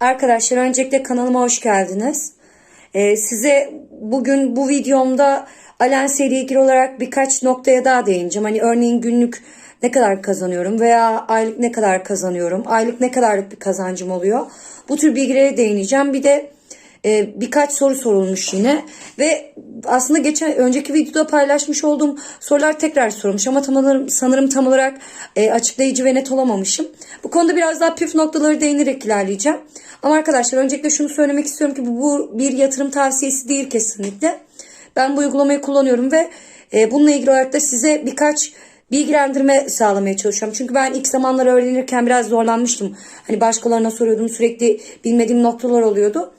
Arkadaşlar öncelikle kanalıma hoş geldiniz. Ee, size bugün bu videomda Alense ile ilgili olarak birkaç noktaya daha değineceğim. Hani örneğin günlük ne kadar kazanıyorum veya aylık ne kadar kazanıyorum, aylık ne kadarlık bir kazancım oluyor. Bu tür bilgilere değineceğim. Bir de e, birkaç soru sorulmuş yine ve aslında geçen önceki videoda paylaşmış olduğum sorular tekrar sorulmuş ama tam olarak, sanırım tam olarak e, açıklayıcı ve net olamamışım. Bu konuda biraz daha püf noktaları değinerek ilerleyeceğim. Ama arkadaşlar öncelikle şunu söylemek istiyorum ki bu, bu bir yatırım tavsiyesi değil kesinlikle. Ben bu uygulamayı kullanıyorum ve e, bununla ilgili olarak da size birkaç bilgilendirme sağlamaya çalışıyorum. Çünkü ben ilk zamanlar öğrenirken biraz zorlanmıştım. Hani başkalarına soruyordum sürekli bilmediğim noktalar oluyordu.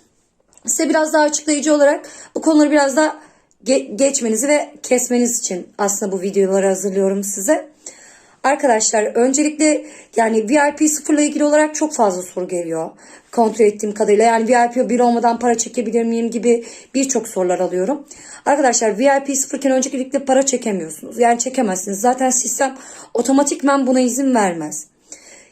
Size biraz daha açıklayıcı olarak bu konuları biraz daha ge- geçmenizi ve kesmeniz için aslında bu videoları hazırlıyorum size. Arkadaşlar öncelikle yani VIP sıfırla ilgili olarak çok fazla soru geliyor. Kontrol ettiğim kadarıyla yani VIP bir olmadan para çekebilir miyim gibi birçok sorular alıyorum. Arkadaşlar VIP sıfırken öncelikle para çekemiyorsunuz. Yani çekemezsiniz. Zaten sistem otomatikmen buna izin vermez.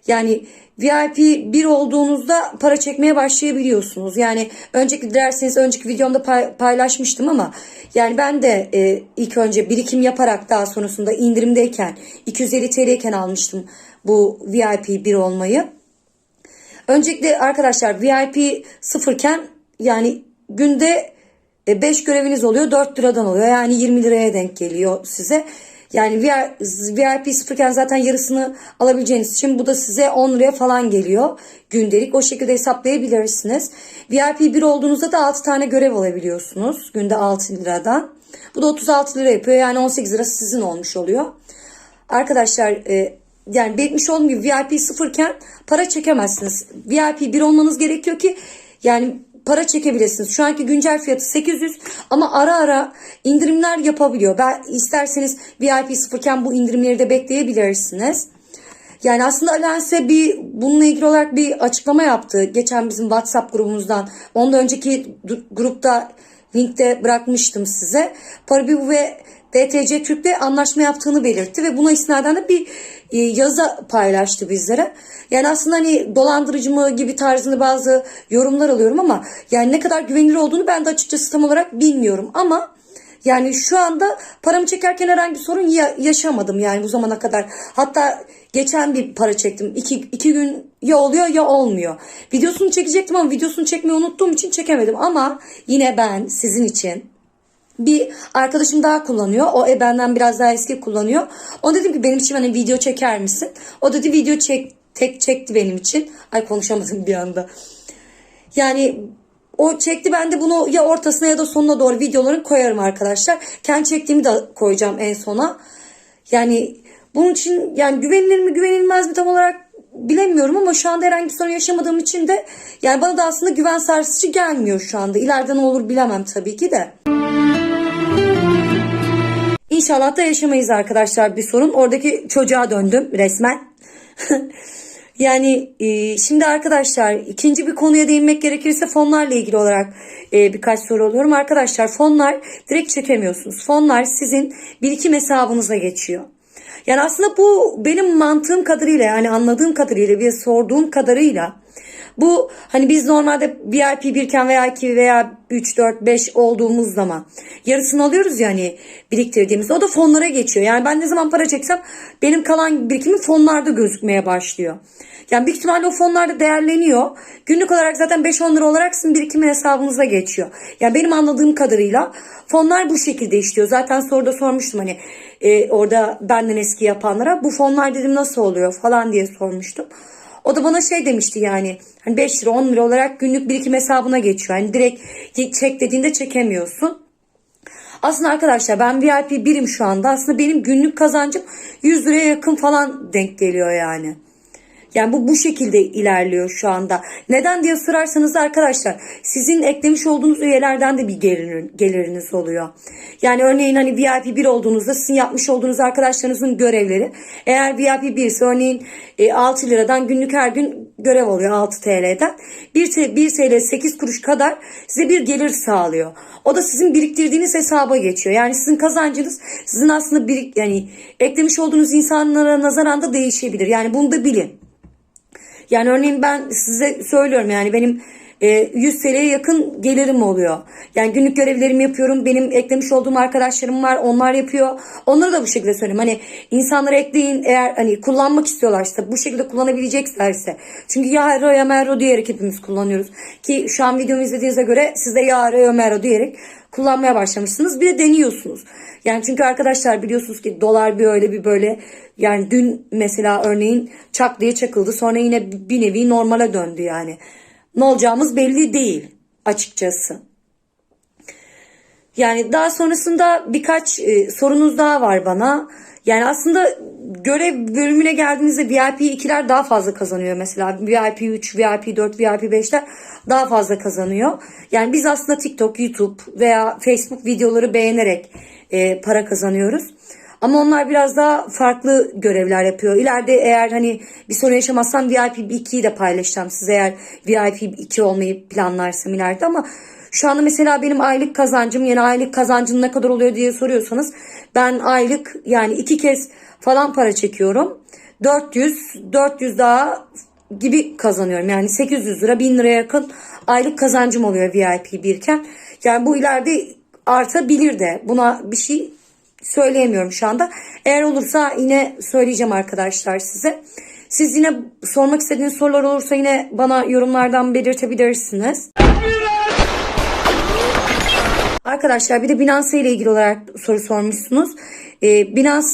Yani VIP 1 olduğunuzda para çekmeye başlayabiliyorsunuz. Yani önceki dilerseniz önceki videomda pay- paylaşmıştım ama yani ben de e, ilk önce birikim yaparak daha sonrasında indirimdeyken 250 TL'yken almıştım bu VIP 1 olmayı. Öncelikle arkadaşlar VIP sıfırken yani günde 5 göreviniz oluyor 4 liradan oluyor yani 20 liraya denk geliyor size. Yani VIP sıfırken zaten yarısını alabileceğiniz için bu da size 10 liraya falan geliyor gündelik. O şekilde hesaplayabilirsiniz. VIP 1 olduğunuzda da 6 tane görev alabiliyorsunuz günde 6 liradan. Bu da 36 lira yapıyor yani 18 lira sizin olmuş oluyor. Arkadaşlar e, yani belirtmiş olduğum gibi VIP sıfırken para çekemezsiniz. VIP 1 olmanız gerekiyor ki yani para çekebilirsiniz. Şu anki güncel fiyatı 800 ama ara ara indirimler yapabiliyor. Ben isterseniz VIP sıfırken bu indirimleri de bekleyebilirsiniz. Yani aslında Alense bir bununla ilgili olarak bir açıklama yaptı. Geçen bizim WhatsApp grubumuzdan. Ondan önceki grupta linkte bırakmıştım size. Parabibu ve BTC Türk'le anlaşma yaptığını belirtti ve buna istinaden de bir e, yazı paylaştı bizlere. Yani aslında hani dolandırıcı mı gibi tarzında bazı yorumlar alıyorum ama yani ne kadar güvenilir olduğunu ben de açıkçası tam olarak bilmiyorum ama yani şu anda paramı çekerken herhangi bir sorun ya- yaşamadım yani bu zamana kadar. Hatta geçen bir para çektim. İki, iki gün ya oluyor ya olmuyor. Videosunu çekecektim ama videosunu çekmeyi unuttuğum için çekemedim. Ama yine ben sizin için bir arkadaşım daha kullanıyor. O e benden biraz daha eski kullanıyor. O dedim ki benim için hani video çeker misin? O dedi video çek tek çekti benim için. Ay konuşamadım bir anda. Yani o çekti ben de bunu ya ortasına ya da sonuna doğru videoları koyarım arkadaşlar. Kendi çektiğimi de koyacağım en sona. Yani bunun için yani güvenilir mi güvenilmez mi tam olarak bilemiyorum ama şu anda herhangi bir sorun yaşamadığım için de yani bana da aslında güven sarsıcı gelmiyor şu anda. İleride ne olur bilemem tabii ki de. İnşallah da yaşamayız arkadaşlar bir sorun. Oradaki çocuğa döndüm resmen. yani e, şimdi arkadaşlar ikinci bir konuya değinmek gerekirse fonlarla ilgili olarak e, birkaç soru alıyorum. Arkadaşlar fonlar direkt çekemiyorsunuz. Fonlar sizin birikim hesabınıza geçiyor. Yani aslında bu benim mantığım kadarıyla yani anladığım kadarıyla ve sorduğum kadarıyla bu hani biz normalde VIP birken veya 2 veya 3, 4, 5 olduğumuz zaman yarısını alıyoruz yani biriktirdiğimiz. O da fonlara geçiyor. Yani ben ne zaman para çeksem benim kalan birikimim fonlarda gözükmeye başlıyor. Yani büyük ihtimalle o fonlarda değerleniyor. Günlük olarak zaten 5-10 lira olarak sizin birikimi hesabınıza geçiyor. Yani benim anladığım kadarıyla fonlar bu şekilde işliyor. Zaten soruda sormuştum hani e, orada benden eski yapanlara bu fonlar dedim nasıl oluyor falan diye sormuştum. O da bana şey demişti yani hani 5 lira 10 lira olarak günlük birikim hesabına geçiyor. Yani direkt çek dediğinde çekemiyorsun. Aslında arkadaşlar ben VIP birim şu anda. Aslında benim günlük kazancım 100 liraya yakın falan denk geliyor yani. Yani bu bu şekilde ilerliyor şu anda. Neden diye sorarsanız da arkadaşlar sizin eklemiş olduğunuz üyelerden de bir gelir, geliriniz oluyor. Yani örneğin hani VIP 1 olduğunuzda sizin yapmış olduğunuz arkadaşlarınızın görevleri eğer VIP 1 ise örneğin e, 6 liradan günlük her gün görev oluyor 6 TL'den. 1, T, 1 TL 8 kuruş kadar size bir gelir sağlıyor. O da sizin biriktirdiğiniz hesaba geçiyor. Yani sizin kazancınız sizin aslında birik yani eklemiş olduğunuz insanlara nazaran da değişebilir. Yani bunu da bilin. Yani örneğin ben size söylüyorum yani benim 100 TL'ye yakın gelirim oluyor. Yani günlük görevlerimi yapıyorum. Benim eklemiş olduğum arkadaşlarım var. Onlar yapıyor. Onları da bu şekilde söyleyeyim. Hani insanlara ekleyin eğer hani kullanmak istiyorlarsa bu şekilde kullanabileceklerse. Çünkü ya Hero ya diyerek hepimiz kullanıyoruz. Ki şu an videomu izlediğinize göre siz de ya Hero diyerek kullanmaya başlamışsınız. Bir de deniyorsunuz. Yani çünkü arkadaşlar biliyorsunuz ki dolar bir öyle bir böyle. Yani dün mesela örneğin çak diye çakıldı. Sonra yine bir nevi normale döndü yani. Ne olacağımız belli değil açıkçası. Yani daha sonrasında birkaç e, sorunuz daha var bana. Yani aslında görev bölümüne geldiğinizde VIP 2'ler daha fazla kazanıyor mesela. VIP 3, VIP 4, VIP 5'ler daha fazla kazanıyor. Yani biz aslında TikTok, YouTube veya Facebook videoları beğenerek e, para kazanıyoruz. Ama onlar biraz daha farklı görevler yapıyor. İleride eğer hani bir sorun yaşamazsam VIP 2'yi de paylaşacağım size eğer VIP 2 olmayı planlarsam ileride ama şu anda mesela benim aylık kazancım yani aylık kazancım ne kadar oluyor diye soruyorsanız ben aylık yani iki kez falan para çekiyorum. 400 400 daha gibi kazanıyorum. Yani 800 lira 1000 liraya yakın aylık kazancım oluyor VIP birken. Yani bu ileride artabilir de buna bir şey söyleyemiyorum şu anda. Eğer olursa yine söyleyeceğim arkadaşlar size. Siz yine sormak istediğiniz sorular olursa yine bana yorumlardan belirtebilirsiniz. Arkadaşlar bir de Binance ile ilgili olarak soru sormuşsunuz. Ee, Binance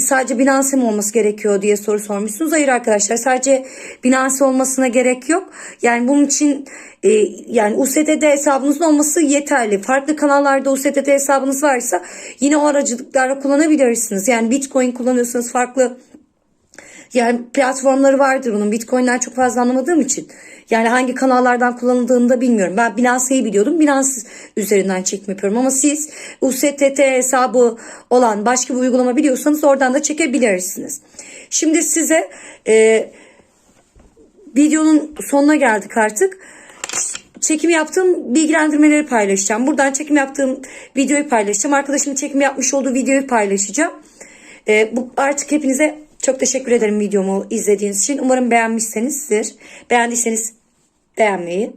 sadece Binance mi olması gerekiyor diye soru sormuşsunuz. Hayır arkadaşlar sadece Binance olmasına gerek yok. Yani bunun için e, yani USDT hesabınızın olması yeterli. Farklı kanallarda USDT hesabınız varsa yine o aracılıklarla kullanabilirsiniz. Yani Bitcoin kullanıyorsanız farklı yani platformları vardır bunun. Bitcoin'den çok fazla anlamadığım için. Yani hangi kanallardan kullanıldığını da bilmiyorum. Ben Binance'yi biliyordum. Binance üzerinden çekim yapıyorum. Ama siz USDT hesabı olan başka bir uygulama biliyorsanız oradan da çekebilirsiniz. Şimdi size e, videonun sonuna geldik artık. Çekim yaptığım bilgilendirmeleri paylaşacağım. Buradan çekim yaptığım videoyu paylaşacağım. Arkadaşımın çekim yapmış olduğu videoyu paylaşacağım. E, bu artık hepinize çok teşekkür ederim videomu izlediğiniz için. Umarım beğenmişsinizdir. Beğendiyseniz beğenmeyi,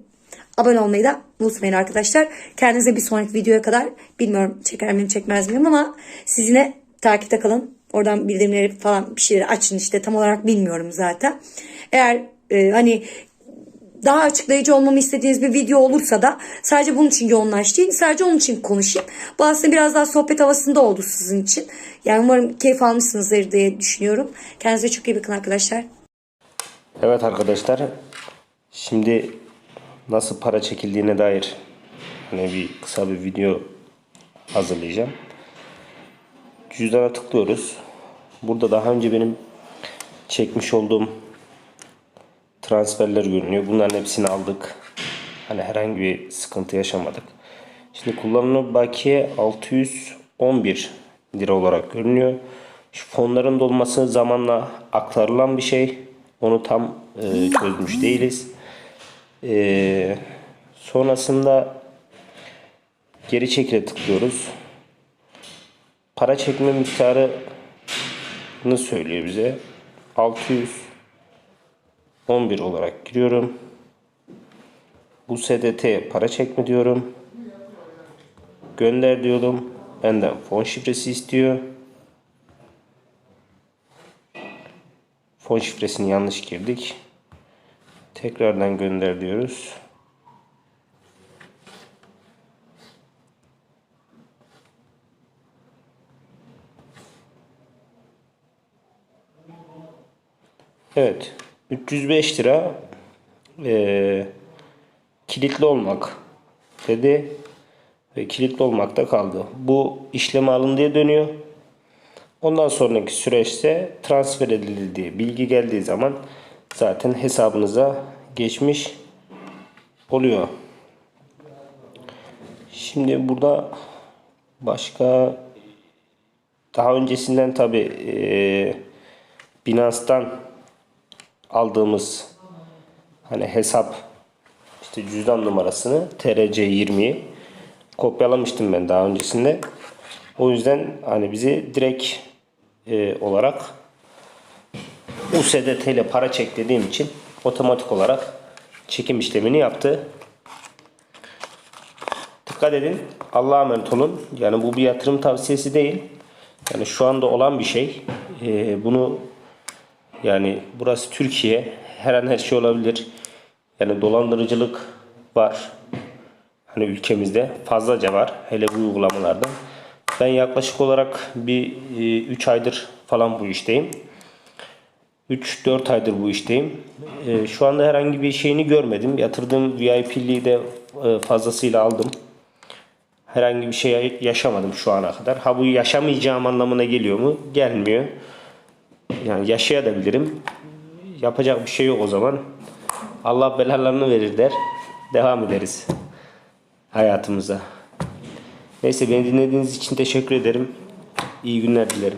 abone olmayı da unutmayın arkadaşlar. Kendinize bir sonraki videoya kadar bilmiyorum çeker miyim çekmez miyim ama siz yine takipte kalın. Oradan bildirimleri falan bir şeyleri açın işte tam olarak bilmiyorum zaten. Eğer e, hani daha açıklayıcı olmamı istediğiniz bir video olursa da sadece bunun için yoğunlaştayım. Sadece onun için konuşayım. Bu aslında biraz daha sohbet havasında oldu sizin için. Yani umarım keyif almışsınızdır diye düşünüyorum. Kendinize çok iyi bakın arkadaşlar. Evet arkadaşlar. Şimdi nasıl para çekildiğine dair hani bir kısa bir video hazırlayacağım. Cüzdana tıklıyoruz. Burada daha önce benim çekmiş olduğum transferler görünüyor. Bunların hepsini aldık. Hani herhangi bir sıkıntı yaşamadık. Şimdi kullanılan bakiye 611 lira olarak görünüyor. Şu fonların dolması zamanla aktarılan bir şey. Onu tam e, çözmüş değiliz. E, sonrasında geri çekile tıklıyoruz. Para çekme miktarını söylüyor bize. 611 olarak giriyorum. Bu SDT para çekme diyorum. Gönder diyorum. Benden fon şifresi istiyor. Fon şifresini yanlış girdik. Tekrardan gönder diyoruz. Evet. 305 lira eee, kilitli olmak dedi ve kilitli olmakta kaldı. Bu işlemi alındıya dönüyor. Ondan sonraki süreçte transfer edildi diye bilgi geldiği zaman zaten hesabınıza geçmiş oluyor. Şimdi burada başka daha öncesinden tabi e, Binance'dan aldığımız hani hesap işte cüzdan numarasını TRC20'yi kopyalamıştım ben daha öncesinde. O yüzden hani bizi direkt e, olarak USDT ile para çek dediğim için otomatik olarak çekim işlemini yaptı. Dikkat edin. Allah'a emanet olun. Yani bu bir yatırım tavsiyesi değil. Yani şu anda olan bir şey. Ee, bunu yani burası Türkiye. Her an her şey olabilir. Yani dolandırıcılık var. Hani ülkemizde fazlaca var. Hele bu uygulamalarda. Ben yaklaşık olarak bir 3 aydır falan bu işteyim. 3-4 aydır bu işteyim. Ee, şu anda herhangi bir şeyini görmedim. Yatırdığım VIP'liği de e, fazlasıyla aldım. Herhangi bir şey yaşamadım şu ana kadar. Ha bu yaşamayacağım anlamına geliyor mu? Gelmiyor. Yani yaşayabilirim. Yapacak bir şey yok o zaman. Allah belalarını verir der. Devam ederiz hayatımıza. Neyse beni dinlediğiniz için teşekkür ederim. İyi günler dilerim.